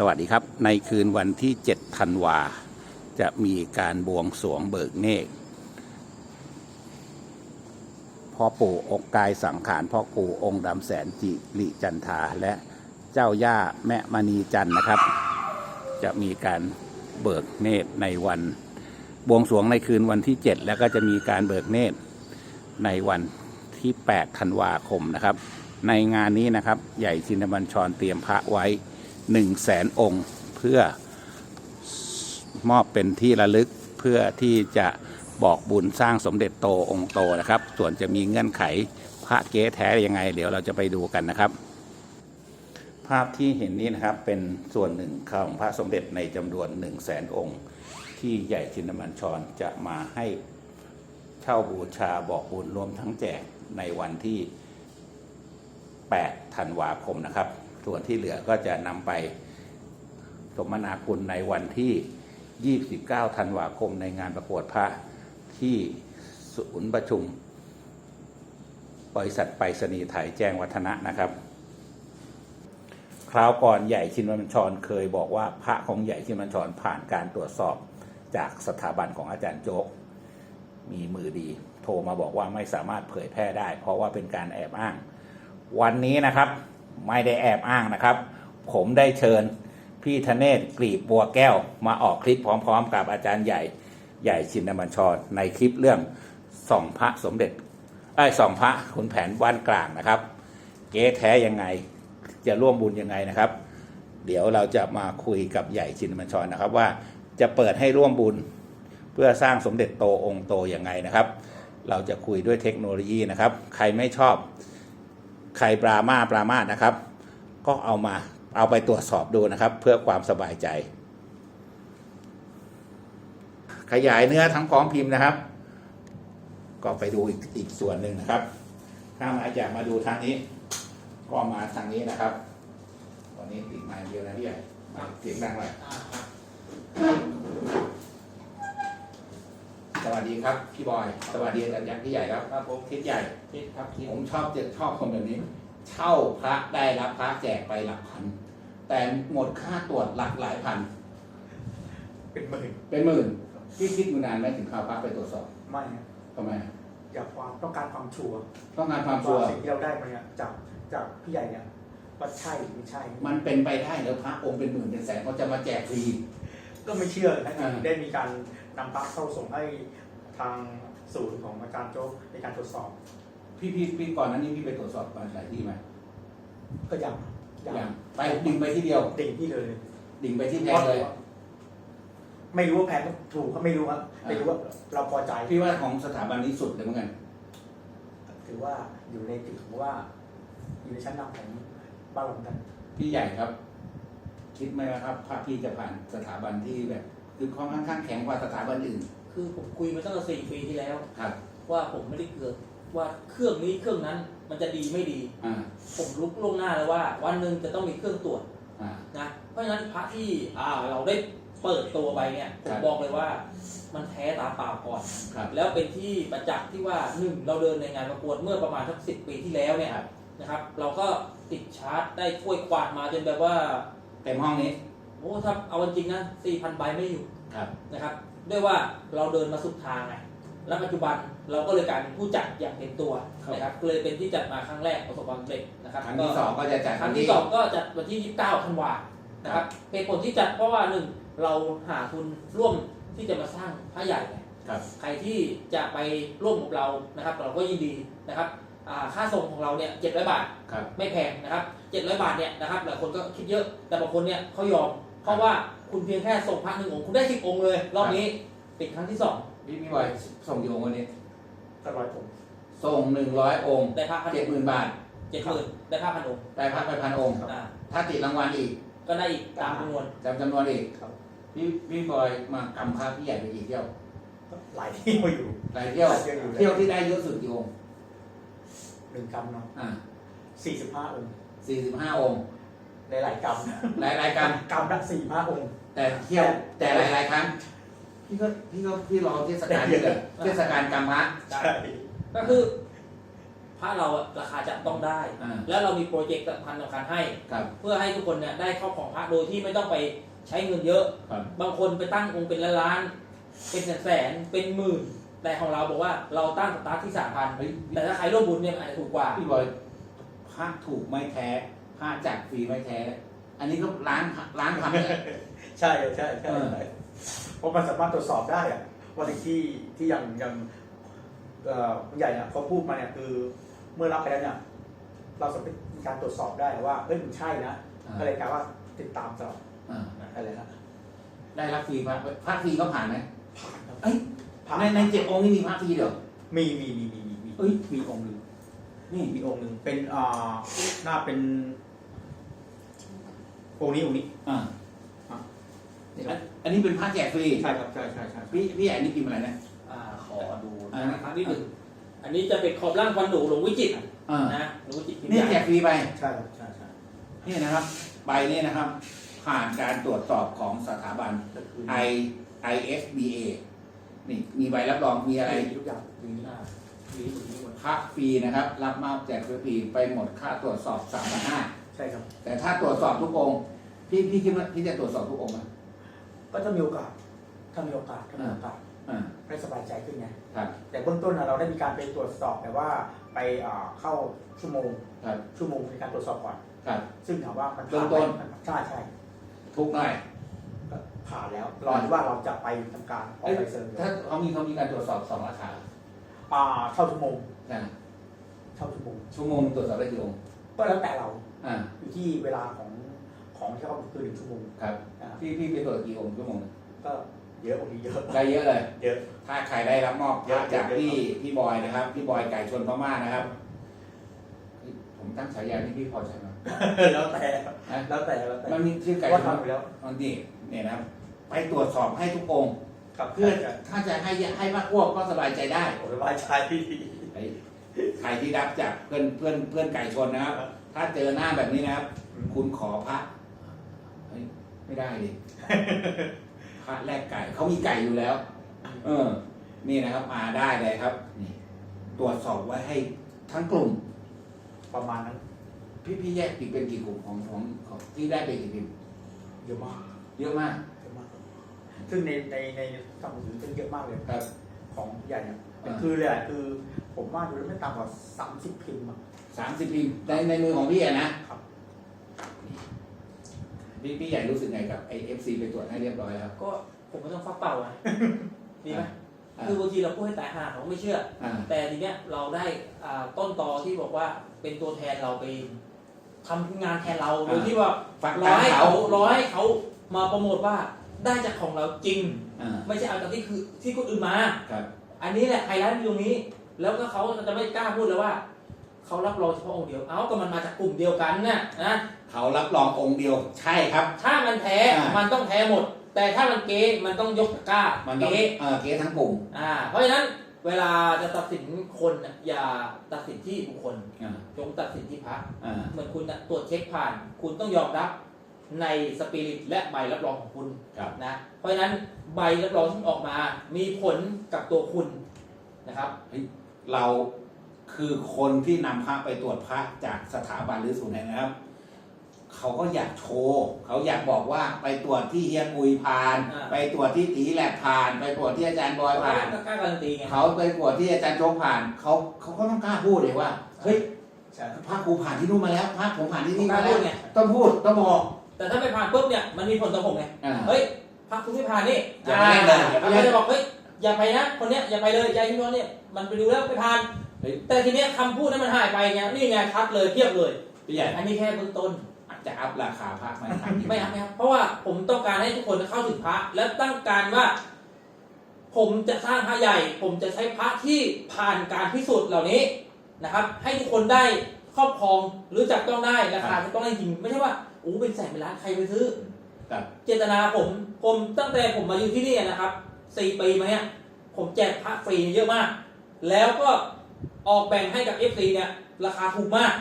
สวัสดีครับ ในคืนวันที่ 7 ธันวา จะมีการบวงสรวงเบิกเนกพ่อปู่องค์กายสังขารพ่อปู่องค์ดำแสนจิริจันทาและเจ้าย่าแม่มณีจันนะครับ จะมีการเบิกเนตรในวันบวงสรวงในคืนวันที่ 7 แล้วก็จะมีการเบิกเนตรในวันที่ 8 ธันวาคมนะครับ ในงานนี้นะครับ ใหญ่ชินบัญชรเตรียมพระไว้ 1 0 0 0 0แสนองค์ เพื่อมอบเป็นที่ระลึกเพื่อที่จะบอกบุญสร้างสมเด็จโตองค์โตนะครับ ส่วนจะมีเงื่อนไขพระเก๊แท้ยังไง เดี๋ยวเราจะไปดูกันนะครับ ภาพที่เห็นนี้นะครับเป็นส่วนหนึ่งของพระสมเด็จในจำนวน1 0 0 0 0แสนองค์ ที่ใหญ่ชินบัญชรจะมาให้เช่าบูชาบอกบุญรวมทั้งแจกในวันที่ 8 ธันวาคมนะครับ ส่วนที่เหลือก็จะนำไปสมนาคุณในวันที่ 29 ธันวาคมในงานประกวดพระที่ศูนย์ประชุม บริษัทไปรษณีย์ไทยแจ้งวัฒนะนะครับ คราวก่อนใหญ่ชินบัญชรเคยบอกว่าพระของใหญ่ชินบัญชรผ่านการตรวจสอบจากสถาบันของอาจารย์โจ๊ก มีมือดี โทรมาบอกว่าไม่สามารถเผยแพร่ได้ เพราะว่าเป็นการแอบอ้าง วันนี้นะครับ ไม่ได้แอบอ้างนะครับ ผมได้เชิญพี่ธเนศกรีบบัวแก้ว มาออกคลิปพร้อมๆ กับอาจารย์ใหญ่ใหญ่ชินบัญชรในคลิปเรื่องส่องพระสมเด็จไอ้ส่องพระขุนแผนบ้านกลางนะครับ เก๊แท้ยังไงจะร่วมบุญยังไงนะครับ เดี๋ยวเราจะมาคุยกับใหญ่ชินบัญชรนะครับ ว่าจะเปิดให้ร่วมบุญเพื่อสร้างสมเด็จโตองค์โตยังไงนะครับ เราจะคุยด้วยเทคโนโลยีนะครับ ใครไม่ชอบ ใครปรามาปรามานะครับ ก็เอามาเอาไปตรวจสอบดูนะครับ เพื่อความสบายใจ ขยายเนื้อทั้งพร้อมพิมพ์นะครับ ก็ไปดูอีกอีกส่วนหนึ่งนะครับ ถ้ามาอยากมาดูทางนี้ ก็มาทางนี้นะครับวันนี้ติดมาเดียวนะพี่ใหญ่มาเสียงดังเลย สวัสดีครับพี่บอย สวัสดีอาจารย์ยักษ์พี่ใหญ่ครับครับผมทิศใหญ่คิดครับคิดผมชอบเจชอบคนแบบนี้ เช่าพระได้รับพระแจกไปหลักพัน แต่หมดค่าตรวจหลักหลายพัน เป็นหมื่นเป็นหมื่นพี่คิดอยู่นานไหมถึงข่าวพระไปตรวจสอบไม่ครับทำไมอยากความต้องการความชัวร์ต้องการความชัวร์สิ่งที่เราได้มาเนี่ยจากจากพี่ใหญ่เนี่ยว่าใช่หรือไม่ใช่ มันเป็นไปได้แล้วพระองค์เป็นหมื่นเป็นแสนเขาจะมาแจกฟรีก็ไม่เชื่อนะอ่าได้มีการ นำพระเข้าส่งให้ทางศูนย์ของอาจารย์โจ๊กในการตรวจสอบ พี่พี่พี่ก่อนนั้นนี่พี่ไปตรวจสอบมาหลายที่ไหมก็ยังอย่างไปดิ่งไปที่เดียวดิ่งที่เลย ดิ่งไปที่แพงเลย ไม่รู้ว่าแพงก็ถูกก็ไม่รู้ครับไม่รู้ว่าเราพอใจพี่ว่าของสถาบันนี้สุดเลยเหมือนกันถือว่าอยู่ในถือว่า อยู่ในชั้นนำของบ้านเราเหมือนกัน พี่ใหญ่ครับ คิดไหมว่าครับพระพี่จะผ่านสถาบันที่แบบ คือค่อนข้างแข็งกว่าสถาบันอื่น คือผมคุยมาตั้งแต่สี่ปีที่แล้ว ครับ ว่าผมไม่ได้เกิดว่าเครื่องนี้เครื่องนั้นมันจะดีไม่ดี อ่า ผมรู้ล่วงหน้าเลยว่า วันหนึ่งจะต้องมีเครื่องตรวจอ่า นะ เพราะฉะนั้นพระที่อ่าเราได้เปิดตัวไปเนี่ยผครัมบ บอกเลยว่า มันแท้ตาเปล่าก่อน ครับ แล้วเป็นที่ประจักษ์ที่ว่าหนึ่งเราเดินในงานประกวดเมื่อประมาณสักสิปีที่แล้วเนี่ยครับ นะครับ เราก็ติดชาร์จได้ถ้วยกวาดมาจนแบบว่า เต็มห้องนี้ โอ้ถ้าเอาจริงๆนะสี่พันใบไม่อยู่ครับนะครับ ด้วยว่าเราเดินมาสุดทางไงและปัจจุบันเราก็เลยกลายเป็นผู้จัดอย่างเต็มตัวครับนะครับก็เลยเป็นที่จัดมาครั้งแรกประสบความสำเร็จนะครับครั้งที่สองก็จะจัดครั้งที่สองก็จัดวันที่29ธันวานะครับเหตุผลที่จัดเพราะว่าหนึ่งเราหาทุนร่วมที่จะมาสร้างพระใหญ่ไงครับใครที่จะไปร่วมกับเรานะครับ เราก็ยินดีนะครับอ่าค่าส่งของเราเนี่ย700บาทครับไม่แพงนะครับ700บาทเนี่ยนะครับหลายคนก็คิดเยอะแต่บางคนเนี่ยเขายอม เพราะว่าคุณเพียงแค่ส่งพระหนึ่งองค์คุณได้สิบองค์เลย รอบนี้เป็นครั้งที่สองพี่พี่บอยส่งกี่องค์วันนี้ก็ร้อยผมส่งหนึ่งร้อยองค์ได้พระพันเจ็ดหมื่นบาทเจ็ดหมื่นได้พระพันองค์ได้พักไปพันองค์อ่าถ้าติดรางวัลอีก ก็ได้อีกตามจำนวนจำจำนวนอีกครับพี่พี่บอยมากำพระพี่ใหญ่ไปกี่เที่ยวก็หลายที่มาอยู่หลายเที่ยวหลายเที่ยวอยู่เที่ยวที่ได้เยอะสุดกี่องค์หนึ่งกำเนาะอ่าสี่สิบห้าองค์สี่สิบห้าองค์ใน หลายกำนะหลายรายการกำละสี่ห้าองค์ แต่เที่ยวแต่หลายหลายๆครั้งพี่ก็พี่ก็พี่รอเทศกาลนี่แหละเทศกาลกำพระใช่ ก็คือพระเราอะราคาจะต้องได้ อ่า แล้วเรามีโปรเจกต์สำคัญสำคัญให้ ครับเพื่อให้ทุกคนเนี่ยได้ครอบครองพระโดยที่ไม่ต้องไปใช้เงินเยอะ ครับบางคนไปตั้งองค์เป็นล้านๆเป็นแสนๆเป็นหมื่น แต่ของเราบอกว่าเราตั้งสตาร์ทที่สามพันเฮ้ยแต่ถ้าใครร่วมบุญเนี่ยมันอาจจะถูกกว่า พี่บอยพระถูกไม่แท้ พระจัดฟรีไม่แท้ อันนี้ก็ล้านล้านพันเลยใช่ใช่ใช่เออใช่เพราะมันสามารถตรวจสอบได้อะว่าที่ที่ยังยังเอ่อผู้ใหญ่เนี่ยเขาพูดมาเนี่ยคือเมื่อรับไปแล้วเนี่ย เราสามารถมีการตรวจสอบได้ว่าเอ้ยมันใช่นะก็เลยกลายว่าติดตามตลอดอ่าอะไรนะได้รับฟรีพระพระฟรีก็ผ่านไหมผ่านครับเอ้ยผ่านในในเจ็ดองค์นี่มีพระฟรีเดี๋ยวมีมีมีมีมีมีเอ้ย มีองค์หนึ่งนี่มีองค์หนึ่งเป็นอ่าหน้าเป็น องค์นี้องค์นี้อ่านี่คอัรันบอันนี้เป็นพระแจกฟรีใช่ครับใช่ใช่ใช่พี่พี่ใหญ่นี่พิมพ์อะไรนะอ่าขอดูอ่านะครับนิดหนึ่งอันนี้จะเป็นขอบร่างฟันหนูหลวงวิจิตรอ่านะหลวงวิจิตรพิมพ์นี่ใหแจญ่กฟรีไปใช่ครับใช่ใช่นี่นะครับ ใบนี้นะครับ ผ่านการตรวจสอบของสถาบันก็คือ I ISBA นี่มีใบรับรองมีอะไรทุกอย่างมีอ่ามีอยู่ที่หมดพระฟรีนะครับ รับมอบแจกฟรีไปหมดค่าตรวจสอบสามพันห้า ใช่ครับ แต่ถ้าตรวจสอบทุกองค์พี่พี่คิดว่าพี่จะตรวจสอบทุกองค์ไหมก็จะมีโอกาสถ้ามีโอกาสถ้ามีโอกาสอ่าให้สบายใจขึ้นไงครับแต่เบื้องต้นน่ะเราได้มีการไปตรวจสอบแต่ว่าไปอ่าเข้าชั่วโมงครับชั่วโมงในการตรวจสอบก่อน ครับ ซึ่งถามว่ามันเบื้ผ่าอนงต้น ไหมใช่ใช่ทุกหน่อยก็ผ่านแล้วรอดูว่าเราจะไปทำการออกไปเซิร์ฟถ้าเขามีเขามีการตรวจสอบสองราคาอ่าเช่าชั่วโมงนะเช่าชั่วโมงชั่วโมงตรวจสอบได้กี่องค์ ก็แล้วแต่เราอ่าอยู่ที่เวลาของของที่เขาคือหนึ่งชั่วโมงครับอ่าพี่พี่ไปตรวจกี่องค์ชั่วโมงก็เยอะกว่านี้เยอะได้เยอะเลย เยอะ ถ้าใครได้รับมอบพเยอะระจากเยอะพี่พี่บอยนะครับ พี่บอยไก่ชนพม่านะครับ ผมตั้งฉายาที่พี่พอใจไหมแล้วแต่นะแล้วแต่แล้วแต่ มันมีชื่อไก่ชว่านทำอยู่แล้วมันนี่เนี่ยนะครับไปตรวจสอบให้ทุกองค์กับเพื่เพื่ออนถ้าจะให้ให้มากพวกก็สบายใจได้ผมสบายใจที่ไอ้ ใครที่รับจากเพื่อนเพื่อนเพื่อนไก่ชนนะครับ ถ้าเจอหน้าแบบนี้นะครับ คุณขอพระเฮ้ยไม่ได้ดิพระแลกไก่เขามีไก่อยู่แล้ว เออ นี่นะครับ มาได้เลยครับนี่ตรวจสอบไว้ให้ทั้งกลุ่ม ประมาณนั้น พี่พี่แยกปีกเป็นกี่กลุ่มของของของที่ได้ไปกี่พิมพ์เยอะมาก เยอะมากเยอะมาก ซึ่งในในในสมุดถือเป็นเยอะมากเลยครับ ของใหญ่เนี่ยอ่าคือเลยอะคือ ผมว่าดูแล้วไม่ต่ำกว่าสามสิบพิมพ์อะสามสิบพิมพ์ในในมือของพี่อะนะครับพี่พี่ใหญ่รู้สึกไงกับไอเอฟซีไปตรวจให้เรียบร้อยแล้วก็ผมไม่ต้องฟักเป่าไงดีไหมอ่าคือบางทีเราพูดให้ตายห่าเขาไม่เชื่อ อ่าแต่ทีเนี้ยเราได้อ่าต้นตอที่บอกว่าเป็นตัวแทนเราไปทำงานแทนเราโดยที่ว่าฟังร้ตาอมยเขาเขาร้อยเขามาโปรโมทว่าได้จากของเราจริง อ่าไม่ใช่เอาจากที่คือที่คนอื่นมา ครับ อันนี้แหละไฮไลท์อยู่ตรงนี้ แล้วก็เขาจะไม่กล้าพูดเลยว่าเขารับรองเฉพาะองค์เดียว เอ้าก็มันมาจากกลุ่มเดียวกันน่ะนะเขารับรององค์เดียว ใช่ครับ ถ้ามันแท้อ่ามัมันต้องแท้หมด แต่ถ้ามันเก๊มันต้องยกตะกร้ามันต้องเก๊เออเก๊ทั้งกลุ่มอ่าเพราะฉะนั้นเวลาจะตัดสินคนน่ะอย่าตัดสินที่บุคคลอ่าจงตัดสินที่พระอ่าเหมือนคุณน่ะตรวจเช็คผ่าน คุณต้องยอมรับในสปิริตและใบรับรองของคุณครับนะเพราะฉะนั้นใบรับรองที่ออกมา มีผลกับตัวคุณนะครับ เราคือคนที่นำพระไปตรวจพระจากสถาบันหรือศูนย์ไหนนะครับ เขาก็อยากโชว์เขาอยากบอกว่าไปตรวจที่เฮียกุยผ่าน อ่า ไปตรวจที่ตีแลบผ่าน ไปตรวจที่อาจารย์บอยผ่าน ก็กล้าการันตีไงเขาไปตรวจที่อาจารย์โจ๊กผ่านเขาเขาก็ต้องกล้าพูดเลยว่าเฮ้ยใช่พระครูผ่านที่นู่นมาแล้วพระผมผ่านที่นี่กล้ามาแล้พูวดไงต้องพูดต้องบอกแต่ถ้าไม่ผ่านปุ๊บเนี่ยมันมีผลต่อผมไงอ่า เฮ้ยพรรคคุณไม่ผ่านนี่อย่าไปเล่นเลยอย่าไปเราเล่นจะบอกเฮ้ย อย่าไปนะคนเนี้ยอย่าไปเลยยายที่น้องเนี่ยมันไปดูแล้วไม่ผ่านเฮ้ยแต่ทีเนี้ยคำพูดนั้นมันหายไปไงนี่ไงชัดเลยเทียบเลยพี่ใหญ่อันนี้แค่เบื้องต้นอาจจะอัพราคาพระไหมครับไม่ครับไม่ครับเพราะว่าผมต้องการให้ทุกคนเข้าถึงพระ และต้องการว่า ผมจะสร้างพระใหญ่ ผมจะใช้พระที่ผ่านการพิสูจน์เหล่านี้นะครับ ให้ทุกคนได้ครอบครองหรือจับต้องได้ราคาจะต้องได้จริงไม่ใช่ว่าโอ้เป็นแสนเป็นล้านใครไปซื้อครับเจตนาผมผมตั้งแต่ผมมาอยู่ที่นี่นะครับ สี่ปีมาเนี่ยผมแจกพระฟรีเยอะมาก แล้วก็ออกแบ่งให้กับ FC เนี่ยราคาถูกมาก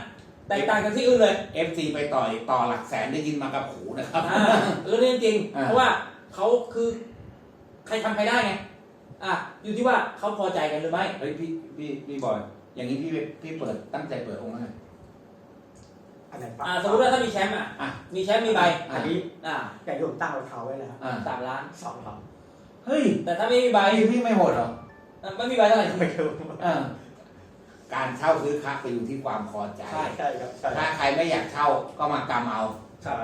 แตกต่างกันที่อื่นเลยเอฟซีไปต่อยต่อหลักแสนได้ยินมากับหูนะครับอ่าเรื่องนี้จริงอ่าเพราะว่าเขาคือใครทำใครได้ไงอะอยู่ที่ว่าเขาพอใจกันหรือไม่เฮ้ยพี่พี่พี่บอย อย่างนี้พี่พี่เปิดตั้งใจเปิดองค์อะไรอันไหนปะอ่าสมมติว่าถ้ามีแชมป์อะอะมีแชมป์มีใบอันนี้อ่าอย่างที่ผมตั้งราคาไว้เลยครับอ่าสามล้านสองครับ เฮ้ยแต่ถ้าไม่มีใบพี่พี่ไม่โหดเหรออะไม่มีใบเท่าไหร่ไม่รู้เออการเช่าซื้อค้าไปอยู่ที่ความพอใจ ใช่ใช่ครับใช่ถ้าใครไม่อยากเช่าก็มากำเอา ใช่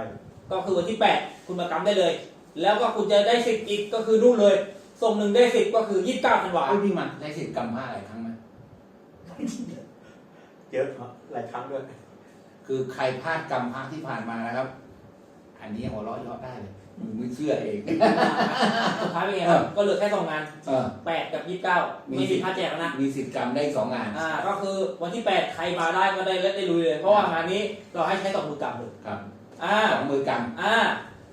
ก็คือวันที่8คุณมากำได้เลย แล้วก็คุณจะได้สิทธิ์อีกก็คือนู่นเลย ส่งหนึ่งได้สิทธิ์ก็คือ29ธันวาเฮ้ยพี่มันได้สิทธิ์กำผ้าหลายครั้งไหมเยอะครับหลายครั้งด้วย คือใครพลาดกำผ้าที่ผ่านมานะครับ อันนี้หัวเราะเยาะได้เลยมึง ไม่เชื่อเองสุดท้ายเป็นไงครับ ก็เหลือแค่สองงานเออ8กับ29ไม่มีค่าแจกแล้วนะ มีสิทธิ์กำได้สองงาน อ่า ก็คือวันที่8ใครมาได้ก็ได้เล่นได้ลุยเลย เพราะว่างานนี้เราให้ใช้สองมือกำเลยครับอ่า สองมือกอ่า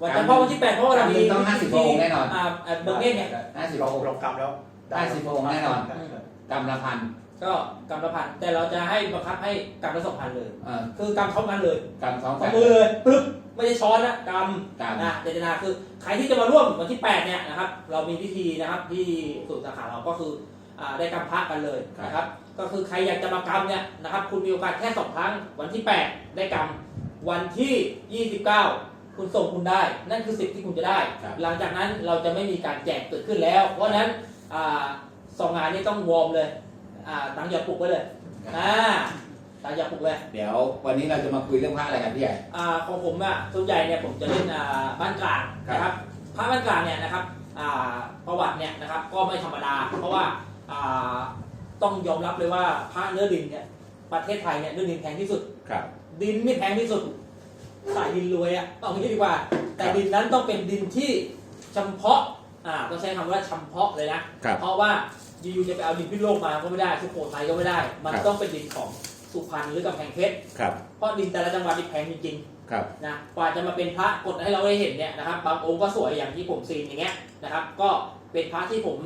วันเฉพาะวันที่8เพราะว่าเรามีต้อง50พระองค์แน่นอน อ่าอ่าเบอร์เกนเนี่ยำห้าสิบพระองค์เรากลับแล้วได้สิบองค์แน่นอนได้ครับกำละพัน ก็กำละพันแต่เราจะให้บังคับให้กำละสองพันเลยเออคือกำเท่ากันเลยกำสองสแสองนมือเลยปึ๊บไม่ได้ช้อนนะกำกำ นะเจตนาคือใครที่จะมาร่วมวันที่ 8 เนี่ยนะครับ เรามีพิธีนะครับที่ศูนย์สาขาเราก็คืออ่าได้กำพระกันเลยนะครับ ก็คือใครอยากจะมากำเนี่ยนะครับ คุณมีโอกาสแค่สองครั้ง วันที่ 8 ได้กำวันที่ 29 คุณส่งคุณได้ นั่นคือสิทธิ์ที่คุณจะได้ ครับ หลังจากนั้นเราจะไม่มีการแจกเกิดขึ้นแล้ว เพราะฉะนั้นอ่าสองงานนี้ต้องวอร์มเลย อ่าตังค์อย่าปลุกไว้เลยอ่าตังค์อย่าปลุกเลยเดี๋ยววันนี้เราจะมาคุยเรื่องพระอะไรกันพี่ใหญ่อ่าของผมอะส่วนใหญ่เนี่ยผมจะเล่นอ่าบ้านกลางครับนะครับพระบ้านกลางเนี่ยนะครับอ่าประวัติเนี่ยนะครับก็ไม่ธรรมดา เพราะว่าอ่าต้องยอมรับเลยว่าพระเนื้อดินเนี่ยประเทศไทยเนี่ยเนื้อดินแพงที่สุดครับ ดินไม่แพงที่สุดสายดินรวยอะเอางี้ดีกว่า แต่ดินนั้นต้องเป็นดินที่เฉพาะอ่าต้องใช้คำว่าเฉพาะเลยนะครับเพราะว่าอ ยู่ๆจะไปเอาดินพิษณุโลกมาก็ไม่ได้สุโขทัยก็ไม่ได้ มันครับต้องเป็นดินของสุพรรณหรือกำแพงเพชรครับเพราะดินแต่ละจังหวัดนี่แพงจริงๆครับนะกว่าจะมาเป็นพระกดให้เราได้เห็นเนี่ยนะครับ บางองค์ก็สวยอย่างที่ผมซีนอย่างเงี้ยนะครับ ก็เป็นพระที่ผม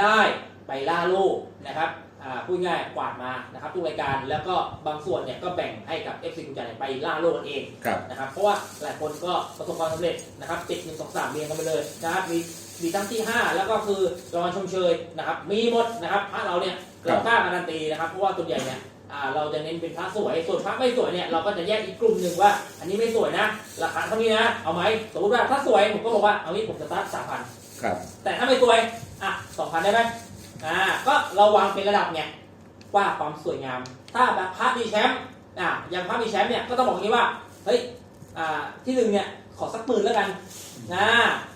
ได้ไปล่าโลกนะครับอ่าพูดง่ายๆกวาดมานะครับทุกรายการแล้วก็บางส่วนเนี่ยก็แบ่งให้กับ FC คุณจันทร์เนี่ยไปล่าโลกกันเองครับนะครับเพราะว่าหลายคนก็ประสบความสำเร็จนะครับติดหนึ่งสองสามเรียงกันไปเลยนะครับมี มีทั้งที่ 5 แล้วก็คือรางวัลชมเชยนะครับ มีหมดนะครับพระเราเนี่ยครับเรากล้าการันตีนะครับเพราะว่าตัวใหญ่เนี่ยอ่าเราจะเน้นเป็นพระสวย ส่วนพระไม่สวยเนี่ยเราก็จะแยกอีกกลุ่มหนึ่งว่า อันนี้ไม่สวยนะ ราคาเท่านี้นะ เอาไหมสมมติว่าถ้าสวยผมก็บอกว่าเอานี้ผมจะตัดสามพันครับแต่ถ้าไม่สวยอะสองพันได้ไหมอ่าก็เราวางเป็นระดับไงว่าความสวยงาม ถ้าแบบพระมีแชมป์อะอย่างพระมีแชมป์เนี่ยก็ต้องบอกอย่างนี้ว่าเฮ้ยอ่าที่หนึ่งเนี่ย ขอสักหมื่นแล้วกันนะ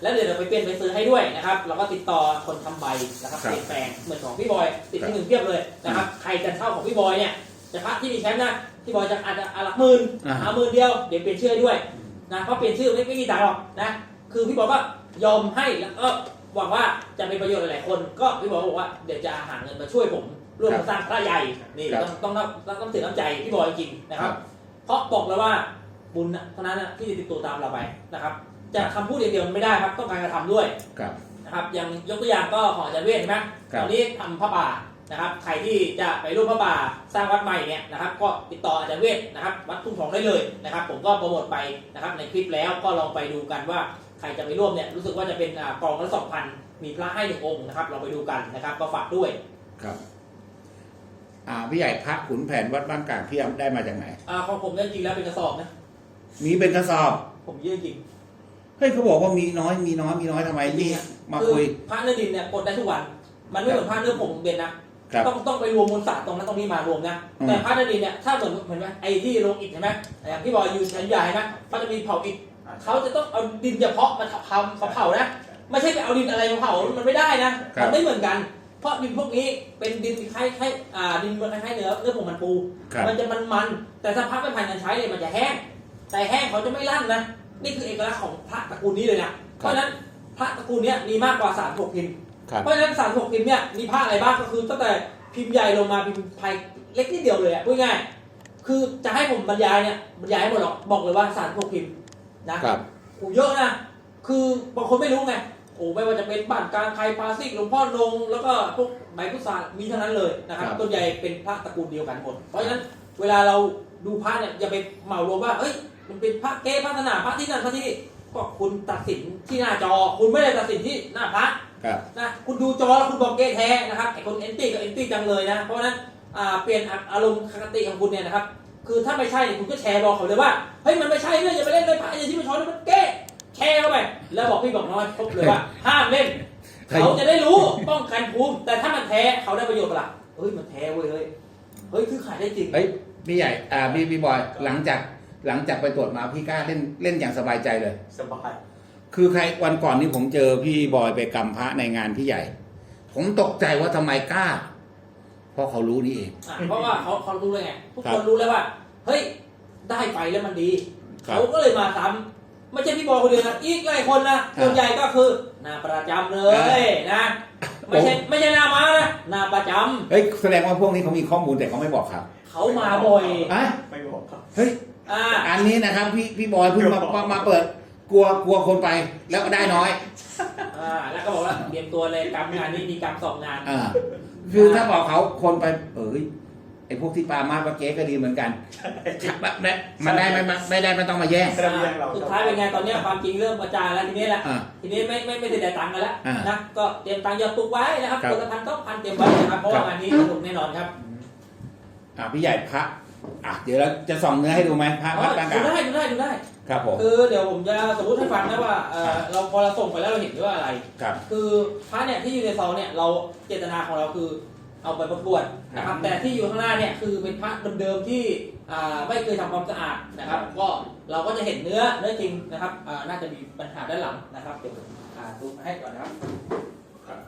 แล้วเดี๋ยวเราไปเปลี่ยนไปซื้อให้ด้วยนะครับเราก็ติดต่อคนทำใบนะครับครับเปลี่ยนแปลงเหมือนของพี่บอยติดที่หนึ่งเพียบเลยนะครับใครจะเช่าของพี่บอยเนี่ยจะพระที่มีแชมป์นะพี่บอยจะอาจจะอาหลักหมื่นอ่าเอาหมื่นเดียวเดี๋ยวเปลี่ยนชื่อให้ด้วยนะเพราะเปลี่ยนชื่อไม่ไม่มีตังค์หรอกนะคือพี่บอกว่ายอมให้แล้วก็หวังว่าจะเป็นประโยชน์หลายๆคน ก็พี่บอกบอกว่าเดี๋ยวจะหาเงินมาช่วยผมร่วมกันสร้างพระใหญ่นี่ครับต้องต้องต้องต้องถือน้ำใจพี่บอยจริงๆนะครับ เพราะบอกแล้วว่า บุญน่ะเท่านั้นนะที่จะติดตัวตามเราไปนะครับจะคำพูดอย่างเดียวมันไม่ได้ครับต้องการกระทำด้วยครับนะครับอย่างยกตัวอย่างก็ของอาจารย์เวทใช่ไหมครับตอนนี้ทำพระป่านะครับใครที่จะไปร่วมพระป่าสร้างวัดใหม่เนี่ยนะครับก็ติดต่ออาจารย์เวทนะครับวัดทุ่งทองได้เลยนะครับผมก็โปรโมทไปนะครับในคลิปแล้วก็ลองไปดูกันว่าใครจะไปร่วมเนี่ยรู้สึกว่าจะเป็นอ่ากองละสองพันมีพระให้หนึ่งองค์นะครับลองไปดูกันนะครับก็ฝากด้วยครับอ่าพี่ใหญ่พระขุนแผนวัดบ้านกลางพี่ได้มาจากไหนอาของผมเนี่ยจริงแล้วเป็นกระสอบนะ มีเป็นกระสอบผมเยอะจริงเฮ้ยเขาบอกว่ามีน้อยมีน้อยมีน้อยทำไมนี่มาคุยอพระเนื้อดินเนี่ยกดได้ทุกวัน มันไม่เหมือนพระเนื้อผงเบนนะครับต้องต้องไปรวมมูลสารตรงนั้นตรงนี้มารวมนะอืมแต่พระเนื้อดินเนี่ยถ้าเหมือนเหมือนไหมไอ้ที่ลงอิฐใช่ไหมอย่างที่บอกอยู่ชั้นใหญ่นะเขาจะมีเผาอิฐเขาจะต้องเอาดินเฉพาะมาทำมาเผานะไม่ใช่ไปเอาดินอะไรมาเผามันไม่ได้นะมันไม่เหมือนกันเพราะดินพวกนี้เป็นดินคล้ายคล้ายๆอ่าดินมันคล้ายๆเนื้อเนื้อผงมันปูครับมันจะมันมันๆแต่ถ้าพักไม่ผ่านการใช้เนี่ยมันจะแห้ง แต่แห้งเขาจะไม่ลั่นนะ นี่คือเอกลักษณ์ของพระตระกูลนี้เลยนะ เพราะฉะนั้นพระตระกูลเนี้ยมีมากกว่าสารถกพิมพ์ครับเพราะฉะนั้นสารถกพิมพ์เนี่ยมีพระอะไรบ้างก็คือตั้งแต่พิมพ์ใหญ่ลงมาพิมพ์ไทยเล็กนิดเดียวเลยอะพูดง่ายๆคือจะให้ผมบรรยายเนี่ยบรรยายให้หมดหรอกบอกเลยว่าสารถกพิมพ์นะครับโอ้เยอะนะคือบางคนไม่รู้ไงโอ้ไม่ว่าจะเป็นบ้านกลางไทยพาซิกหลวงพ่อนงแล้วก็พวกใบพุทรามีทั้งนั้นเลยนะครับครับตัวใหญ่เป็นพระตระกูลเดียวกันหมดเพราะฉะนั้นเวลาเราดูพระเนี่ยอย่าไปเหมารวมว่าเอ้ย มันเป็นพระเก๊พระสนามพระที่นั่นพระที่นี่ก็คุณตัดสินที่หน้าจอ คุณไม่ได้ตัดสินที่หน้าพระครับนะคุณดูจอแล้วคุณบอกเก๊แท้นะครับไอ้คนเอนตี้กับเอนตี้จังเลยนะเพราะฉะนั้นอ่าเปลี่ยนอารมณ์คติของคุณเนี่ยนะครับคือถ้าไม่ใช่เนี่ยคุณก็แชร์บอกเขาเลยว่าเฮ้ยมันไม่ใช่เลยอย่าไปเล่นเลยพระอย่าที่มันช้อนมันแก้แชร์เข้าไปแล้วบอกพี่บอกน้อยครบเลยว่าห้ามเล่นเขาจะได้รู้ป้องกันภูมิแต่ถ้ามันแท้เขาได้ประโยชน์เปะล่าเฮ้ยมันแท้เว้ยเฮ้ยเฮ้ยซื้อขายได้จริงเฮ้ยพี่ใหญ่อ่าพี่พี่บอยหลังจาก หลังจากไปตรวจมาพี่กล้าเล่นเล่นอย่างสบายใจเลย สบาย คือใครวันก่อนนี้ผมเจอพี่บอยไปกำพระในงานพี่ใหญ่ ผมตกใจว่าทำไมกล้า เพราะเขารู้นี่เอง อะเพราะว่าเขาเขารู้เลยไงทุกครัคบนรู้แล้วว่า เฮ้ย ได้ไปแล้วมันดีครับ เขาก็เลยมาซ้ำไม่ใช่พี่บอยคนเดียวนะอีกหลายคนนะส่วนใหญ่ก็คือหน้าประจำเลยนะ ไม่ใช่ไม่ใช่หน้าม้านะหน้าประจำเฮ้ยแสดงว่าพวกนี้เขามีข้อมูลแต่เขาไม่บอกครับเขามาบ่อย อะไม่บอกครับ เฮ้ย อ่า อันนี้นะครับพี่พี่บอยเพิ่งมามามาเปิดกลัวกลัวคนไปแล้วก็ได้น้อยอ่า แล้วก็บอกว่าเตรียมตัวเลยกรรมงานนี้มีกรรมสองงานอ่าคือถ้าบอกเขาคนไปเอ้ยไอ้พวกที่ปามาว่าเก๊ก็ดีเหมือนกันแบบแบบมันได้ไม่ไม่ไม่ได้ไม่ต้องมาแย่ง แสดงว่าเราสุดท้ายเป็นไงตอนเนี้ยความจริงเริ่มกระจายแล้วทีนี้แหละอ่าทีนี้ไม่ไม่ไม่ได้แต่ตังค์กันแล้วอ่านนะก็เตรียมตังค์หยอดตุกไว้นะครับครับคนละพันต้องพันเตรียมไว้นะครับเพราะครัว่าบงานนี้สนุกแน่นอนครับ อ่าพี่ใหญ่พระ อะเดี๋ยวเราจะส่องเนื้อให้ดูไหมพระอ๋อวัดกลางดูกาได้ดูได้ดูได้ ครับผม คือเดี๋ยวผมจะสมมติให้ฟังนะว่าเอ่อครับเราพอเราส่งไปแล้วเราเห็นว่าอะไร ครับ คือพระเนี่ยที่อยู่ในซองเนี่ยเราเจตนาของเราคือเอาไปประกวดนะครับแต่ที่อยู่ข้างหน้าเนี่ยคือเป็นพระเดิมๆที่อ่าไม่เคยทำความสะอาดนะครับ ก็เราก็จะเห็นเนื้อเนื้อจริงนะครับอ่าน่าจะมีปัญหาด้านหลังนะครับเดี๋ยวผมอ่าดูให้ก่อนนะครับครับ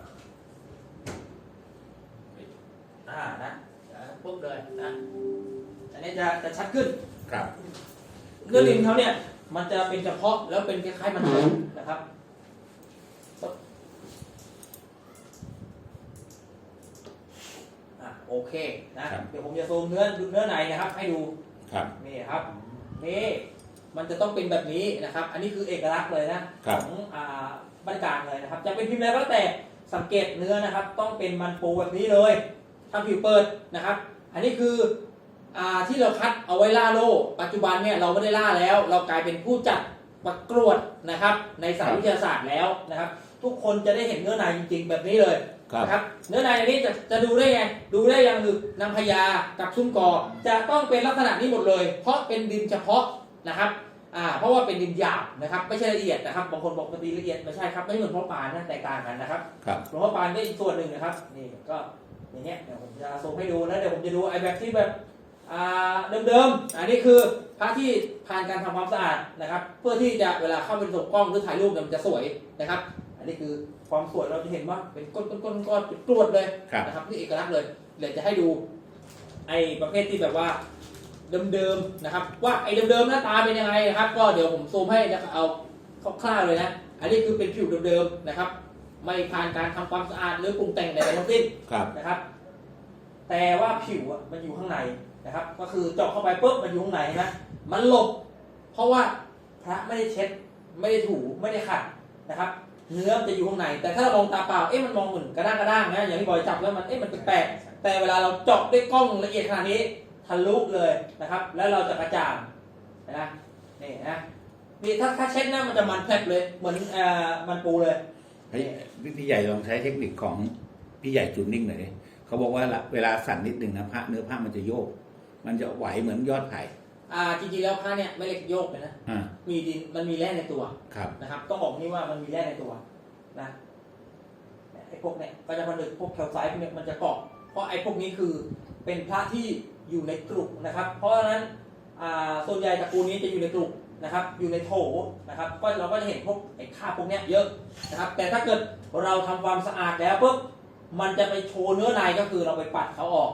อ่านะเดี๋ยวปุ๊บเลยนะ อันนี้จะจะชัดขึ้นครับเนื้อลิ้นเขาเนี่ย มันจะเป็นเฉพาะแล้วเป็นคล้ายๆมันหมูนะครับปึ๊บอะโอเคนะครับเดี๋ยวผมจะซูมเนื้อดูเนื้อในนะครับ ให้ดูครับนี่ครับนี่มันจะต้องเป็นแบบนี้นะครับ อันนี้คือเอกลักษณ์เลยนะครับของอ่าบรรยากาศเลยนะครับ จะเป็นพิมพ์อะไรก็แล้วแต่สังเกตเนื้อนะครับ ต้องเป็นมันปูแบบนี้เลยทำผิวเปิดนะครับ อันนี้คืออ่า ที่เราคัดเอาไว้ล่าโล่ปัจจุบันเนี่ยเราไม่ได้ล่าแล้ว เรากลายเป็นผู้จัดประกวดนะครับ ในสายวิทยาศาสตร์แล้วนะครับ ทุกคนจะได้เห็นเนื้อในจริง ๆ แบบนี้เลยครับนะครับ เนื้อในอันนี้จะจะดูได้ไงดูได้อยังคือนางพญากับซุ้มกอจะต้องเป็นลักษณะนี้หมดเลย เพราะเป็นดินเฉพาะนะครับอ่าเพราะว่าเป็นดินหยาบนะครับ ไม่ใช่ละเอียดนะครับบางคนบอกปกติละเอียดไม่ใช่ครับไม่เหมือนพ่อปานนะแตกต่างกันนะครับครับหลวงพ่อปานได้อีกส่วนหนึ่งนะครับนี่ก็อย่างเงี้ยเดี๋ยวผมจะส่งให้ดูแล้วเดี๋ยวผมจะดูไอ้แบบที่แบบอ่า เดิมๆ อันนี้คือพระที่ผ่านการทำความสะอาดนะครับ เพื่อที่จะเวลาเข้าไปส่งกล้องหรือถ่ายรูปเนี่ยมันจะสวยนะครับ อันนี้คือความสวยเราจะเห็นว่าเป็นก้อนก้อนก้อนก้อนเป็นกรวดเลยครับนะครับนี่เอกลักษณ์เลยเดี๋ยวจะให้ดูไอ้ประเภทที่แบบว่าเดิมๆนะครับ ว่าไอ้เดิมๆหน้าตาเป็นยังไงนะครับ ก็เดี๋ยวผมซูมให้นะครับเอาคร่าวๆเลยนะ อันนี้คือเป็นผิวเดิมๆนะครับ ไม่ผ่านการทำความสะอาดหรือปรุงแต่งใดๆทั้งสิ้นครับนะครับ แต่ว่าผิวอะมันอยู่ข้างใน นะครับ ก็คือเจาะเข้าไปปุ๊บมันอยู่ข้างในนะมันหลบ เพราะว่าพระไม่ได้เช็ดไม่ได้ถูไม่ได้ขัดนะครับ เนื้อจะอยู่ข้างในแต่ถ้าเรามองตาเปล่าเอ๊ะมันมองเหมือนกระด้างกระด้างนะอย่างที่บอยจับแล้วมันเอ๊ะมันแปลกแต่เวลาเราเจาะด้วยกล้องละเอียดขนาดนี้ทะลุเลยนะครับ แล้วเราจะกระจ่างนะนี่นะนี่ถ้าถ้าเช็ดนะมันจะมันแผลบเลยเหมือนเอ่อมันปูเลยเฮ้ยพี่พี่ใหญ่ลองใช้เทคนิคของพี่ใหญ่จุดนิ่งหน่อยเขาบอกว่าเวลาสั่นนิดหนึ่งนะพระเนื้อผ้ามันจะโยก มันจะไหวเหมือนยอดไผ่อ่าจริงๆแล้วผ้าเนี่ยไม่เล็กโยกเลยนะอ่ามีดินมันมีแร่ในตัวครับนะครับ ต้องบอกนี่ว่ามันมีแร่ในตัวนะไอ้พวกเนี่ยก็จะผนึกพวกแคลไซต์พวกเนี้ยมันจะเกาะเพราะไอ้พวกนี้คือเป็นพระที่อยู่ในกรุนะครับ เพราะฉะนั้นอ่าส่วนใหญ่ตระกูลนี้จะอยู่ในกรุนะครับ อยู่ในโถนะครับ ก็เราก็จะเห็นพวกไอ้คราบพวกเนี้ยเยอะนะครับ แต่ถ้าเกิดเราทำความสะอาดแล้วปุ๊บมันจะไปโชว์เนื้อในก็คือเราไปปัดเขาออก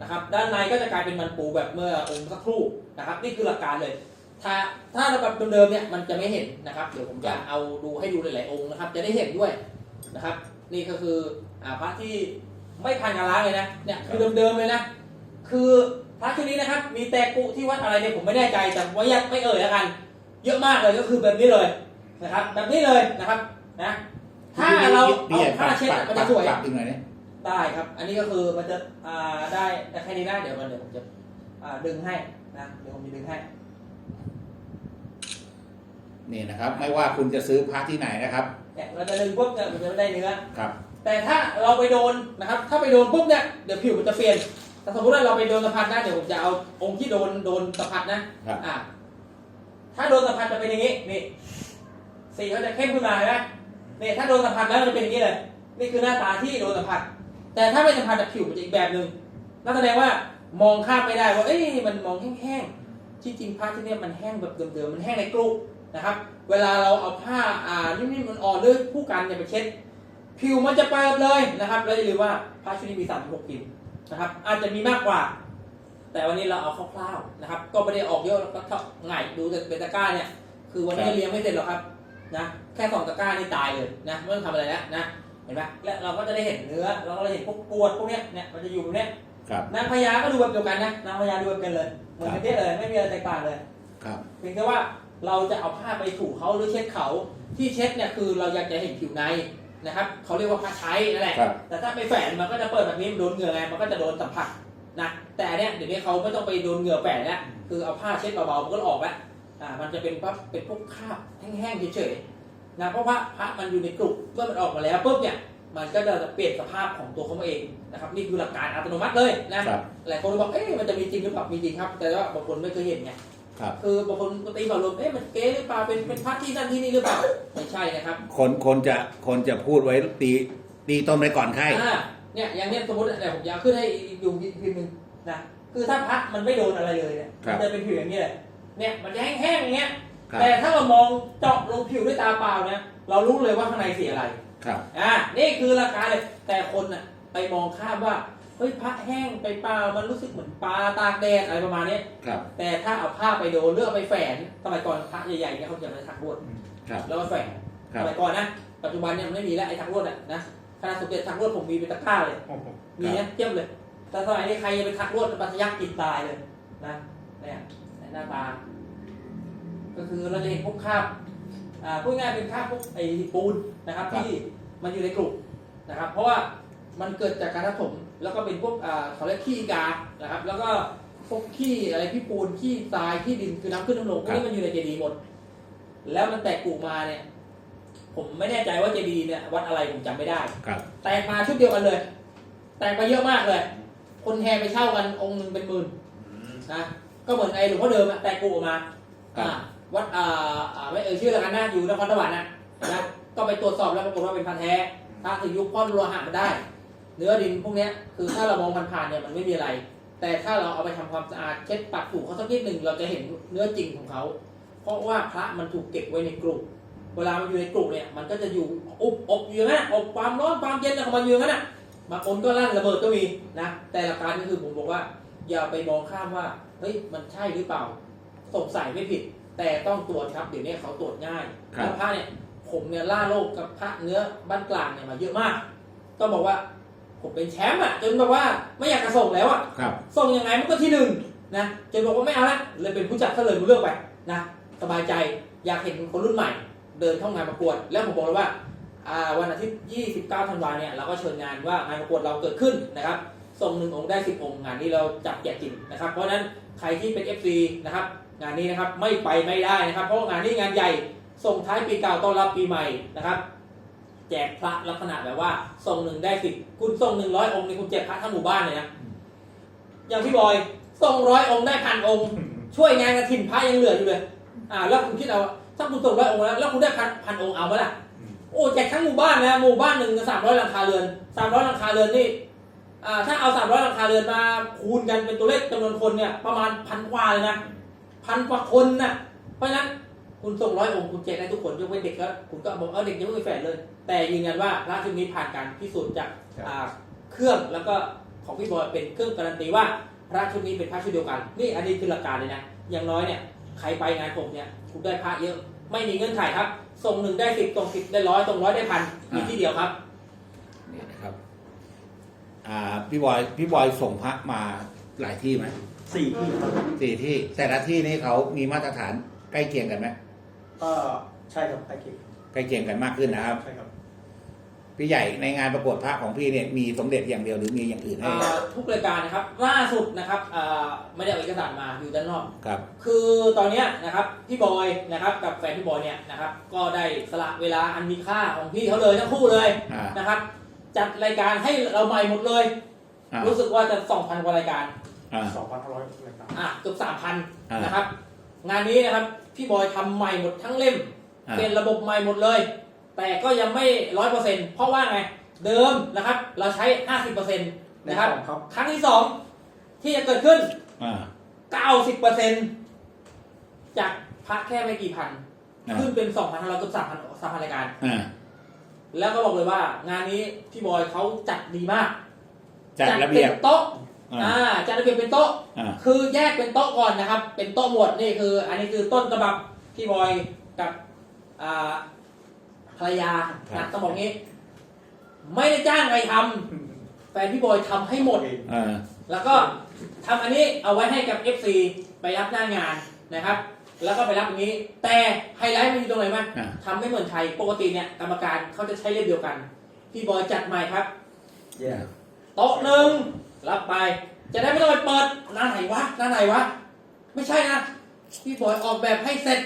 นะครับ ด้านในก็จะกลายเป็นมันปูแบบเมื่อองค์สักครู่นะครับ นี่คือหลักการเลย ถ้าถ้าเราแบบเดิมๆเนี่ยมันจะไม่เห็นนะครับ เดี๋ยวผมจะเอาดูให้ดูหลายๆองค์นะครับ จะได้เห็นด้วยนะครับ นี่ก็คืออ่าพระที่ไม่พันการล้างเลยนะเนี่ยคือเดิมๆเลยนะ คือพระชุดนี้นะครับ มีแต่กุที่วัดอะไรเนี่ยผมไม่แน่ใจแต่ว่ายัดไม่เอ่ยแล้วกัน เยอะมากเลยก็คือแบบนี้เลยนะครับ แบบนี้เลยนะครับนะถ้าเราพี่เอาใหญ่ผ้าเช็ดปักมันปัจะกสวย ปักอีกหน่อยนี่ได้ครับ อันนี้ก็คือมันจะอ่าได้ได้แค่นี้นะเดี๋ยวมันเดี๋ยวผมจะอ่าดึงให้นะเดี๋ยวผมจะดึงให้นี่นะครับ ไม่ว่าคุณจะซื้อพระที่ไหนนะครับเนี่ยเราจะดึงปุ๊บเนี่ยมันจะไม่ได้เนื้อครับ แต่ถ้าเราไปโดนนะครับ ถ้าไปโดนปุ๊บเนี่ยเดี๋ยวผิวมันจะเปลี่ยนแต่สมมติว่าเราไปโดนสะพัดนะเดี๋ยวผมจะเอาองค์ที่โดนโดนสะพัดนะครับอ่าถ้าโดนสะพัดจะเป็นอย่างนี้นี่สีเขาจะเข้มขึ้นมาเห็นไหมนี่ถ้าโดนสะพัดแล้วมันจะเป็นอย่างนี้เลย นี่คือหน้าตาที่โดนสัมผัส แต่ถ้าไม่สัมผัสกับผิวมันจะอีกแบบหนึ่งนั่นแสดงว่ามองข้ามไม่ได้ว่า เอ้ยมันมองแห้งๆ ที่จริงผ้าที่เนี่ยมันแห้งแบบเดิมๆ มันแห้งในกรุนะครับ เวลาเราเอาผ้าอ่านิ่มๆมันอ่อนๆด้วยผู้กันเนี่ยไปเช็ด ผิวมันจะเปิดเลยนะครับ แล้วอย่าลืมว่าผ้าชุดนี้มี36พิมพ์นะครับ อาจจะมีมากกว่า แต่วันนี้เราเอาคร่าวๆนะครับ ก็ไม่ได้ออกเยอะแล้วก็เท่าง่ายดูแต่เป็นตะกร้าเนี่ย คือวันนี้เลี้ยงไม่เสร็จหรอกครับนะ แค่สองตะกร้านี่ตายเลยนะไม่ต้องทำอะไรแล้วนะ เห็นไหมและเราก็จะได้เห็นเนื้อ เราก็จะเห็นพวกกรวดพวกเนี้ยเนี่ยมันจะอยู่ตรงเนี้ยครับ นางพญาก็ดูแบบเดียวกันนะนางพญาดูแบบกันเลยเหมือนกันเป๊ะเลยไม่มีอะไรแตกต่างเลยครับเพียงแค่ว่าเราจะเอาผ้าไปถูเขาหรือเช็ดเขาที่เช็ดเนี่ยคือเราอยากจะเห็นผิวในนะครับเขาเรียกว่าผ้าใช้นั่นแหละครับ แต่ถ้าไปแฝนมันก็จะเปิดแบบนี้มันโดนเหงื่อไงมันก็จะโดนสัมผัสนะแต่อันเนี้ยเดี๋ยวนี้เขาไม่ต้องไปโดนเหงื่อแฝงแล้วคือเอาผ้าเช็ดเบาๆมันก็ออกแล้วอ่ามันจะเป็นปั๊บเป็นพวกคราบแห้งๆเฉยๆ นะเพราะว่าพระมันอยู่ในกลุ่มเมื่อมันออกมาแล้วปุ๊บเนี่ยมันก็จะเปลี่ยนสภาพของตัวเขาเองนะครับนี่คือหลักการอัตโนมัติเลยนะครับหลายคนบอกเอ๊ะมันจะมีจริงหรือเปล่ามีจริงครับ แต่ว่าบางคนไม่เคยเห็นไงครับคือบางคนก็ตีบอกลมเอ๊ะมันเก๊หรือเปล่าเป็นเป็นพระที่นั่นที่นี่หรือเปล่าไม่ใช่นะครับ คนคนจะคนจะพูดไว้ตีตีต้นไว้ก่อนไข้อ่าเนี่ยอย่างเนี้ยสมมติเนี่ยผมอยากขึ้นให้ดูอีกทีหนึ่งนะคือถ้าพักมันไม่โดนอะไรเลยเนี่ยครับมันจะเป็นผิวอย่างนี้เลยเนี่ยมันจะแห้งๆอย่างเงี้ย ครับ แต่ถ้าเรามองเจาะลงผิวด้วยตาเปล่าเนี่ยเรารู้เลยว่าข้างในสีอะไร ครับ อ่า นี่คือราคาเลย แต่คนน่ะไปมองข้ามว่า เฮ้ยพระแห้งไปเปล่า มันรู้สึกเหมือนปลาตากแดดอะไรประมาณเนี้ยครับ แต่ถ้าเอาผ้าไปโดนเลือกไปแฝนสมัยก่อนพระใหญ่ๆเนี่ยเขาจะมาถักรวดครับ แล้วมาแฝนครัสบมัยก่อนนะ ปัจจุบันเนี่ยมันไม่มีแล้วไอ้ถักรวดอะนะขนาดสมเด็จถักรวดผมมีเป็นตะกร้าเลยโอ้โหมีนะเทียบเลย แต่สมัยนี้ใครจะไปทักรวดปัทยักกินตายเลยนะเนี่ยหน้าตา ก็คือเราจะเห็นพวกคราบอ่าพูดง่ายๆเป็นคราบพวกไอ้ปูนนะครับครับ ที่มันอยู่ในกลุ่มนะครับ เพราะว่ามันเกิดจากการทับถมแล้วก็เป็นพวกอ่าเขาเรียกขี้กานะครับ แล้วก็พวกขี้อะไรพี่ปูนขี้ทรายขี้ดินคือน้ำขึ้นน้ำลงพวกนี้มันอยู่ในเจดีย์หมด แล้วมันแตกกลุ่มมาเนี่ย ผมไม่แน่ใจว่าเจดีย์เนี่ยวัดอะไรผมจำไม่ได้ครับแตกมาชุดเดียวกันเลย แตกมาเยอะมากเลย คนแห่ไปเช่ากันองค์หนึ่งเป็นหมื่นนะก็เหมือนไอ้หลวงพ่อเดิมอะแตกกูออกมาครับอ่า วัดอ่าอ่าไม่เอ่ยชื่อแล้วกันนะอยู่นครสวรรค์นะนะก็ไปตรวจสอบแล้วปรากฏว่าเป็นพันธุ์แท้ถ้าถึงยุคพ่อนโลหะมันได้ เนื้อดินพวกนี้คือถ้าเรามองผ่านๆเนี่ยมันไม่มีอะไร แต่ถ้าเราเอาไปทำความสะอาดเช็ดปัดถูเขาสักนิดหนึ่งเราจะเห็นเนื้อจริงของเขา เพราะว่าพระมันถูกเก็บไว้ในกลุ่มเวลามันอยู่ในกลุ่มเนี่ยมันก็จะอยู่อบอบอยู่งนั้นอะอบความร้อนความเย็นของมันอยู่อย่างนั้นะบางคนก็ลั่นระเบิดก็มีนะแต่หลักการก็คือผมบอกว่า อย่าไปมองข้ามว่าเฮ้ยมันใช่หรือเปล่าสงสัยไม่ผิด แต่ต้องตรวจครับเดี๋ยวนี้เขาตรวจง่ายครับแล้วพระเนี่ยผมเนี่ยล่าโลกกับพระเนื้อบ้านกลางเนี่ยมาเยอะมาก ต้องบอกว่าผมเป็นแชมป์อะจนแบบว่าไม่อยากจะส่งแล้วอะครับส่งยังไงมันก็ที่หนึ่งนะจนบอกว่าไม่เอาละเลยเป็นผู้จัดซะเลยกูเลือกไปนะสบายใจอยากเห็นคนรุ่นใหม่ เดินเข้างานประกวด แล้วผมบอกเลยว่าอ่าวันอาทิตย์ 29 ธันวาเนี่ยเราก็เชิญงานว่างานประกวดเราเกิดขึ้นนะครับส่งหนึ่งองค์ได้ 10 องค์งานนี้เราจับแจกจริงนะครับ เพราะฉะนั้นใครที่เป็น FC นะครับ งานนี้นะครับไม่ไปไม่ได้นะครับ เพราะงานนี้งานใหญ่ส่งท้ายปีเก่าต้อนรับปีใหม่นะครับ แจกพระลักษณะแบบว่าส่งหนึ่งได้สิบคุณส่งหนึ่งร้อยองค์นี่คุณแจกพระทั้งหมู่บ้านเลยนะอย่างพี่บอยส่งร้อยองค์ได้พันองค์ ช่วยงานกระถิ่นพระยังเหลืออยู่เลยอ่าแล้วคุณคิดเอาถ้าคุณส่งร้อยองค์แล้วแล้วคุณได้พันพันองค์เอาไหมล่ะโอ้แจกทั้งหมู่บ้านนะหมู่บ้านหนึ่งสามร้อยหลังคาเรือนสามร้อยหลังคาเรือนนี่อ่าถ้าเอาสามร้อยหลังคาเรือนมาคูณกันเป็นตัวเลขจำนวนคนเนี่ยประมาณพันกว่าเลยนะ พันกว่าคนนะเพราะฉะนั้นคุณส่งร้อยองค์คุณแจกได้ทุกคนยกเว้นเด็กก็คุณก็บอกเออเด็กยังไม่มีแฟนเลย แต่ยืนยันว่าพระชุดนี้ผ่านการพิสูจน์จากเครื่องแล้วก็ของพี่บอยเป็นเครื่องการันตีว่าพระชุดนี้เป็นพระชุดเดียวกัน นี่อันนี้คือหลักการเลยนะอย่างน้อยเนี่ยใครไปงานผมเนี่ยคุณได้พระเยอะ ไม่มีเงื่อนไขครับส่งหนึ่งได้สิบส่งสิบได้ร้อยส่งร้อยได้พันมีที่เดียวครับนี่นะครับ อ่าพี่บอยพี่บอยส่งพระมาหลายที่ไหม สี่ที่ครับสี่ที่แต่ละที่นี่เขามีมาตรฐานใกล้เคียงกันไหมก็ใช่ครับไอเก็บใกล้เคียงกันมากขึ้นนะครับ ใช่ครับพี่ใหญ่ในงานประกวดพระของพี่เนี่ยมีสมเด็จอย่างเดียวหรือมีอย่างอื่นให้ อ่าทุกรายการนะครับล่าสุดนะครับอ่าไม่ได้เอาเอกสารมาอยู่ด้านนอก ครับ คือตอนเนี้ยนะครับพี่บอยนะครับกับแฟนพี่บอยเนี่ยนะครับก็ได้สละเวลาอันมีค่าของพี่เขาเลยทั้งคู่เลยอ่านะครับ จัดรายการให้เราใหม่หมดเลย อ่ารู้สึกว่าจะสองพันกว่ารายการ อ่า สองพันห้าร้อยรายการอะเกือบสามพันอ่าน นะครับ งานนี้นะครับพี่บอยทำใหม่หมดทั้งเล่ม อ่า เป็นระบบใหม่หมดเลย แต่ก็ยังไม่ร้อยเปอร์เซ็นต์เพราะว่าไง เดิมนะครับ เราใช้ห้าสิบเปอร์เซ็นต์นะครับในกล่องครับ ครั้งที่สองที่จะเกิดขึ้นอ่าเก้าสิบเปอร์เซ็นต์จากพระแค่ไม่กี่พัน อ่าขึ้นเป็นสองพันห้าร้อยเกือบสามพันสามพันรายการ อ่าแล้วก็บอกเลยว่างานนี้พี่บอยเขาจัดดีมากจัดระเบียบเป็นโต๊ะ อ่าอ่าจัดระเบียบเป็นโต๊ะอ่าคือแยกเป็นโต๊ะก่อนนะครับ เป็นโต๊ะหมวดนี่คือ อันนี้คือต้นฉบับพี่บอยกับอ่าภรรยานะต้องบอกงี้ ไม่ได้จ้างใครทำแฟนพี่บอยทำให้หมดอ่าแล้วก็ทำอันนี้เอาไว้ให้กับ FC ไปรับหน้างานนะครับ แล้วก็ไปรับอันนี้ แต่ไฮไลท์มันอยู่ตรงไหนมั้ยอ่าทำไม่เหมือนไทยปกติเนี่ยกรรมการเขาจะใช้เล่มเดียวกัน พี่บอยจัดใหม่ครับแย่โต๊ะหนึ่ง รับไป จะได้ไม่ต้องไปเปิดหน้าไหนวะหน้าไหนวะ ไม่ใช่นะพี่บอยออกแบบให้เสร็จ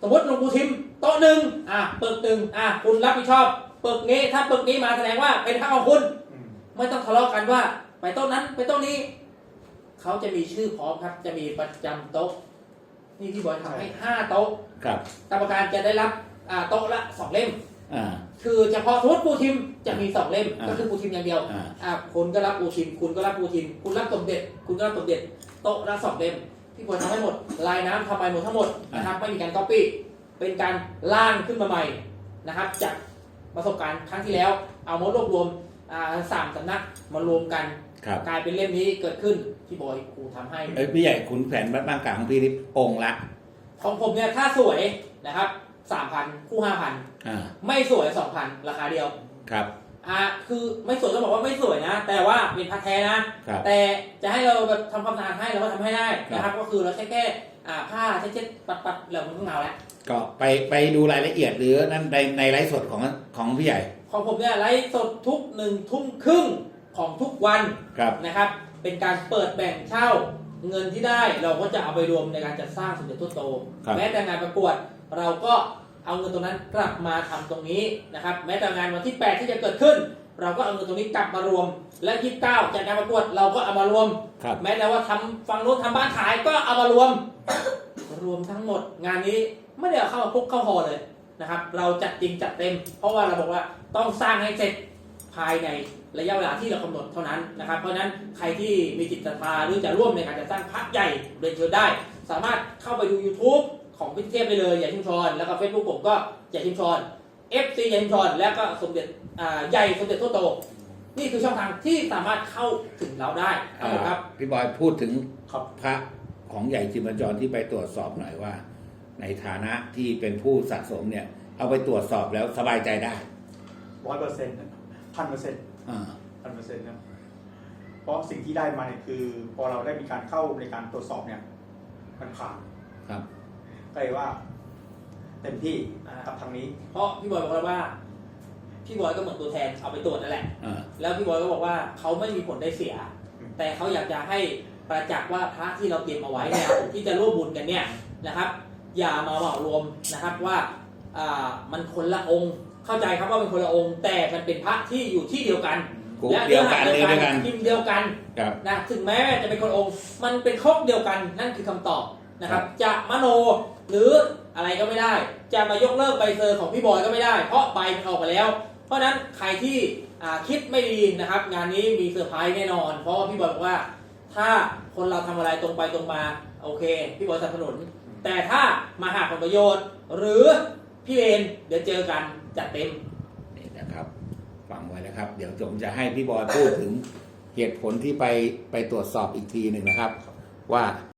สมมติหลวงปู่ทิมโต๊ะหนึ่งอะปึกหนึ่งอะคุณรับผิดชอบปึกนี้ถ้าปึกนี้มาแสดงว่าเป็นพระของคุณอืมไม่ต้องทะเลาะกันว่า ไปโต๊ะนั้นไปโต๊ะนี้ เขาจะมีชื่อพร้อมครับ จะมีประจำโต๊ะ นี่พี่บอยทำให้ห้าโต๊ะครับกรรมการจะได้รับอ่าโต๊ะละสองเล่ม อ่า คือเฉพาะสมมติปูทิมจะมีสองเล่มอ่าก็คือปูทิมอย่างเดียวอ่า อ่าคุณก็รับปูทิม คุณก็รับปูทิม คุณรับสมเด็จ คุณก็รับสมเด็จโต๊ะละสองเล่มพี่บอยทำให้หมด ลายน้ำทำไปหมดทั้งหมดนะครับไม่มีการก๊อปปี้เป็นการล่างขึ้นมาใหม่นะครับจากประสบการณ์ครั้งที่แล้ว เอามารวบรวมอ่าสามสำนักมารวมกันครับกลายเป็นเล่มนี้เกิดขึ้นพี่บอยครูทำให้ เอ้ยพี่ใหญ่ขุนแผนบ้านบางกลางของพี่นี่องค์ละของผมเนี่ยถ้าสวยนะครับ สามพันคู่ห้าพันอ่าไม่สวยสองพันราคาเดียว ครับ อ่าคือไม่สวยก็บอกว่าไม่สวยนะ แต่ว่าเป็นพัดแท้นะ ครับแต่จะให้เราแบบทำความสะอาดให้เราก็ทำให้ได้นะครับ ก็คือเราใช้แค่อ่าผ้าเช็ดๆปัดๆแล้วมันก็เงาแล้วก็ไปไปดูรายละเอียดหรือนั่นในในไลฟ์สดของของพี่ใหญ่ของผมเนี่ยไลฟ์สดทุกหนึ่งทุ่มครึ่งของทุกวันครับ นะครับ เป็นการเปิดแบ่งเช่าเงินที่ได้เราก็จะเอาไปรวมในการจัดสร้างสมเด็จทั่วโตครับ แม้แต่งานประกวด เราก็เอาเงินตรงนั้นกลับมาทำตรงนี้นะครับ แม้แต่งานวันที่ 8 ที่จะเกิดขึ้น เราก็เอาเงินตรงนี้กลับมารวม และ29จากการประกวดเราก็เอามารวมครับแม้แต่ว่าทำฟังนู้นทำบ้านขายก็เอามารวม รวมทั้งหมด งานนี้ไม่ได้เอาเข้ามาพุกเข้าหอเลยนะครับ เราจัดจริงจัดเต็ม เพราะว่าเราบอกว่าต้องสร้างให้เสร็จภายในระยะเวลาที่เรากำหนดเท่านั้นนะครับ เพราะฉะนั้นใครที่มีจิตศรัทธาหรือจะร่วมในการจัดสร้างพระใหญ่เรียนเชิญได้ สามารถเข้าไปดู YouTube ของพิเทพได้เลยอย่าชิมชอนแล้วก็ Facebook ผมก็อย่าชิมชอน FC อย่าชิมชอนแล้วก็สมเด็จอ่าใหญ่สมเด็จทั่วโตนี่คือช่องทางที่สามารถเข้าถึงเราได้ทั้งหมดครับพี่บอยพูดถึงครับพระของใหญ่จิมจรที่ไปตรวจสอบหน่อยว่า ในฐานะที่เป็นผู้สะสมเนี่ย เอาไปตรวจสอบแล้วสบายใจได้ร้อยเปอร์เซ็นต์พันเปอร์เซ็นต์อ่าพันเปอร์เซ็นต์นะเพราะสิ่งที่ได้มาเนี่ยคือ พอเราได้มีการเข้าในการตรวจสอบเนี่ย มันผ่านครับก็ เลยว่า เต็มที่กับทางนี้ เพราะพี่บอยบอกแล้วว่าพี่บอยก็เหมือนตัวแทนเอาไปตรวจนั่นแหละอ่าแล้วพี่บอยก็บอกว่าเขาไม่มีผลได้เสียอืมแต่เขาอยากจะให้ประจักษ์ว่าพระที่เราเตรียมเอาไว้เนี่ยที่จะร่วมบุญกันเนี่ยนะครับ อย่ามาเหมารวมนะครับว่าอ่ามันคนละองค์ เข้าใจครับว่าเป็นคนละองค์ แต่มันเป็นพระที่อยู่ที่เดียวกันกรุ๊ปเดียวกันและเรื่องเดียวกันพิมพ์เดียวกันครับนะถึงแม้จะเป็นคนละองค์ มันเป็นครบเดียวกันนั่นคือคำตอบ นะครับ จะมโนหรืออะไรก็ไม่ได้ จะมายกเลิกใบเซอร์ของพี่บอยก็ไม่ได้ เพราะใบมันออกมาแล้ว เพราะนั้นใครที่คิดไม่ดีนะครับ งานนี้มีเซอร์ไพรส์แน่นอน เพราะว่าพี่บอยบอกว่า ถ้าคนเราทำอะไรตรงไปตรงมาโอเค พี่บอยสนับสนุน แต่ถ้ามาหาผลประโยชน์ หรือพี่เอนเดี๋ยวเจอกันจัดเต็มนี่นะครับฟังไว้นะครับ เดี๋ยวผมจะให้พี่บอยพูดถึงเหตุผลที่ไปไปตรวจสอบอีกทีหนึ่งนะครับ ว่า